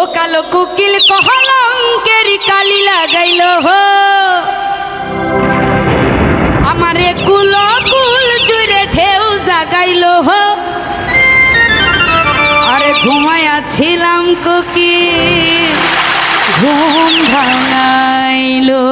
ও কালো কুকিল কহলঙ্কের কালি লাগাইল হো। আমারে কুল কুল জুড়ে ঢেউ জাগাইল হো। আরে ঘুমাইয়াছিলাম কুকিল, ঘুম ভাঙাইলো